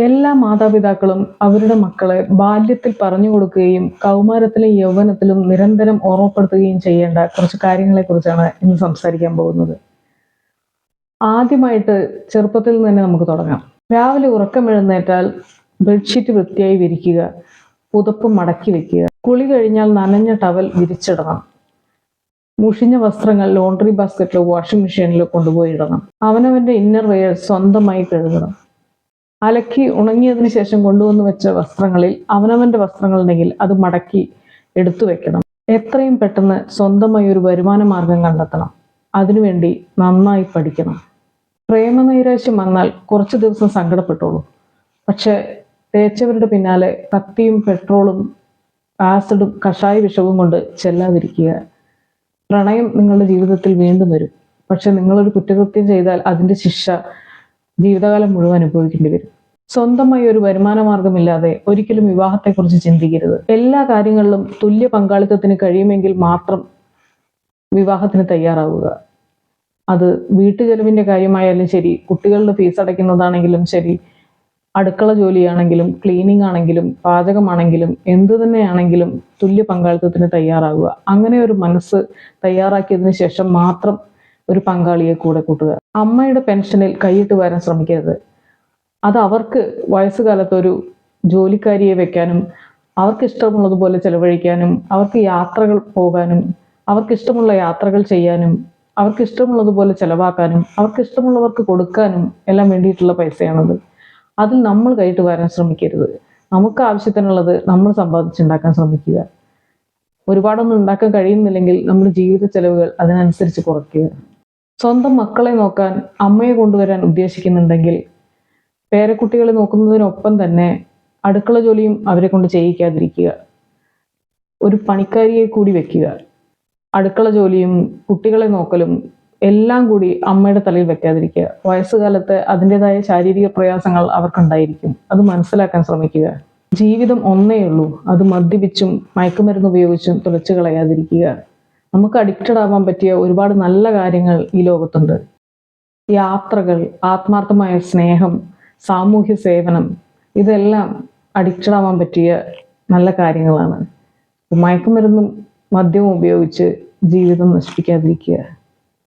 എല്ലാ മാതാപിതാക്കളും അവരുടെ മക്കളെ ബാല്യത്തിൽ പറഞ്ഞു കൊടുക്കുകയും കൗമാരത്തിലും യൗവനത്തിലും നിരന്തരം ഓർമ്മപ്പെടുത്തുകയും ചെയ്യേണ്ട കുറച്ച് കാര്യങ്ങളെ കുറിച്ചാണ് ഇന്ന് സംസാരിക്കാൻ പോകുന്നത്. ആദ്യമായിട്ട് ചെറുപ്പത്തിൽ തന്നെ നമുക്ക് തുടങ്ങാം. രാവിലെ ഉറക്കം എഴുന്നേറ്റാൽ ബെഡ്ഷീറ്റ് വൃത്തിയായി വിരിക്കുക പുതപ്പ് മടക്കി വെക്കുക കുളി കഴിഞ്ഞാൽ നനഞ്ഞ ടവൽ വിരിച്ചിടണം മുഷിഞ്ഞ വസ്ത്രങ്ങൾ ലോണ്ടറി ബാസ്ക്കറ്റിലോ വാഷിംഗ് മെഷീനിലോ കൊണ്ടുപോയി ഇടണം അവനവന്റെ ഇന്നർ വെയർ സ്വന്തമായി കഴുകണം അലക്കി ഉണങ്ങിയതിന് ശേഷം കൊണ്ടുവന്ന് വെച്ച വസ്ത്രങ്ങളിൽ അവനവന്റെ വസ്ത്രങ്ങൾ ഉണ്ടെങ്കിൽ അത് മടക്കി എടുത്തു വെക്കണം. എത്രയും പെട്ടെന്ന് സ്വന്തമായി ഒരു വരുമാന മാർഗം കണ്ടെത്തണം. അതിനുവേണ്ടി നന്നായി പഠിക്കണം. പ്രേമനൈരാശ്യം വന്നാൽ കുറച്ച് ദിവസം സങ്കടപ്പെട്ടോളൂ. പക്ഷെ തേച്ചവരുടെ പിന്നാലെ കത്തിയും പെട്രോളും ആസിഡും കഷായ വിഷവും കൊണ്ട് ചെല്ലാതിരിക്കുക. പ്രണയം നിങ്ങളുടെ ജീവിതത്തിൽ വീണ്ടും വരും. പക്ഷെ നിങ്ങളൊരു കുറ്റകൃത്യം ചെയ്താൽ അതിന്റെ ശിക്ഷ ജീവിതകാലം മുഴുവൻ അനുഭവിക്കേണ്ടി വരും. സ്വന്തമായി ഒരു വരുമാന മാർഗമില്ലാതെ ഒരിക്കലും വിവാഹത്തെക്കുറിച്ച് ചിന്തിക്കരുത്. എല്ലാ കാര്യങ്ങളിലും തുല്യ പങ്കാളിത്തത്തിന് കഴിയുമെങ്കിൽ മാത്രം വിവാഹത്തിന് തയ്യാറാവുക. അത് വീട്ടുചെലവിന്റെ കാര്യമായാലും ശരി കുട്ടികളുടെ ഫീസ് അടയ്ക്കുന്നതാണെങ്കിലും ശരി അടുക്കള ജോലിയാണെങ്കിലും ക്ലീനിങ് ആണെങ്കിലും പാചകമാണെങ്കിലും എന്തു തന്നെയാണെങ്കിലും തുല്യ പങ്കാളിത്തത്തിന് തയ്യാറാവുക. അങ്ങനെ ഒരു മനസ്സ് തയ്യാറാക്കിയതിന് ശേഷം മാത്രം ഒരു പങ്കാളിയെ കൂടെ കൂട്ടുക. അമ്മയുടെ പെൻഷനിൽ കൈയിട്ട് വരാൻ ശ്രമിക്കരുത്. അത് അവർക്ക് വയസ്സുകാലത്ത് ഒരു ജോലിക്കാരിയെ വെക്കാനും അവർക്ക് ഇഷ്ടമുള്ളതുപോലെ ചെലവഴിക്കാനും അവർക്ക് യാത്രകൾ പോകാനും അവർക്ക് ഇഷ്ടമുള്ള യാത്രകൾ ചെയ്യാനും അവർക്ക് ഇഷ്ടമുള്ളതുപോലെ ചെലവാക്കാനും അവർക്ക് ഇഷ്ടമുള്ളവർക്ക് കൊടുക്കാനും എല്ലാം വേണ്ടിയിട്ടുള്ള പൈസയാണത്. അതിൽ നമ്മൾ കൈയിട്ട് വരാൻ ശ്രമിക്കരുത്. നമുക്ക് ആവശ്യത്തിനുള്ളത് നമ്മൾ സമ്പാദിച്ചുണ്ടാക്കാൻ ശ്രമിക്കുക. ഒരുപാടൊന്നും ഉണ്ടാക്കാൻ കഴിയുന്നില്ലെങ്കിൽ നമ്മുടെ ജീവിത ചെലവുകൾ അതിനനുസരിച്ച് കുറയ്ക്കുക. സ്വന്തം മക്കളെ നോക്കാൻ അമ്മയെ കൊണ്ടുവരാൻ ഉദ്ദേശിക്കുന്നുണ്ടെങ്കിൽ പേരക്കുട്ടികളെ നോക്കുന്നതിനൊപ്പം തന്നെ അടുക്കള ജോലിയും അവരെ കൊണ്ട് ചെയ്യിക്കാതിരിക്കുക. ഒരു പണിക്കാരിയെ കൂടി വെക്കുക. അടുക്കള ജോലിയും കുട്ടികളെ നോക്കലും എല്ലാം കൂടി അമ്മയുടെ തലയിൽ വെക്കാതിരിക്കുക. വയസ്സുകാലത്ത് അതിന്റെതായ ശാരീരിക പ്രയാസങ്ങൾ അവർക്കുണ്ടായിരിക്കും. അത് മനസ്സിലാക്കാൻ ശ്രമിക്കുക. ജീവിതം ഒന്നേ ഉള്ളൂ അത് മദ്യപിച്ചും മയക്കുമരുന്ന് ഉപയോഗിച്ചും തുളച്ചു കളയാതിരിക്കുക. നമുക്ക് അഡിക്റ്റഡ് ആവാൻ പറ്റിയ ഒരുപാട് നല്ല കാര്യങ്ങൾ ഈ ലോകത്തുണ്ട്. യാത്രകൾ ആത്മാർത്ഥമായ സ്നേഹം സാമൂഹ്യ സേവനം ഇതെല്ലാം അഡിക്റ്റഡ് ആവാൻ പറ്റിയ നല്ല കാര്യങ്ങളാണ്. മയക്കുമരുന്നും മദ്യവും ഉപയോഗിച്ച് ജീവിതം നശിപ്പിക്കാതിരിക്കുക.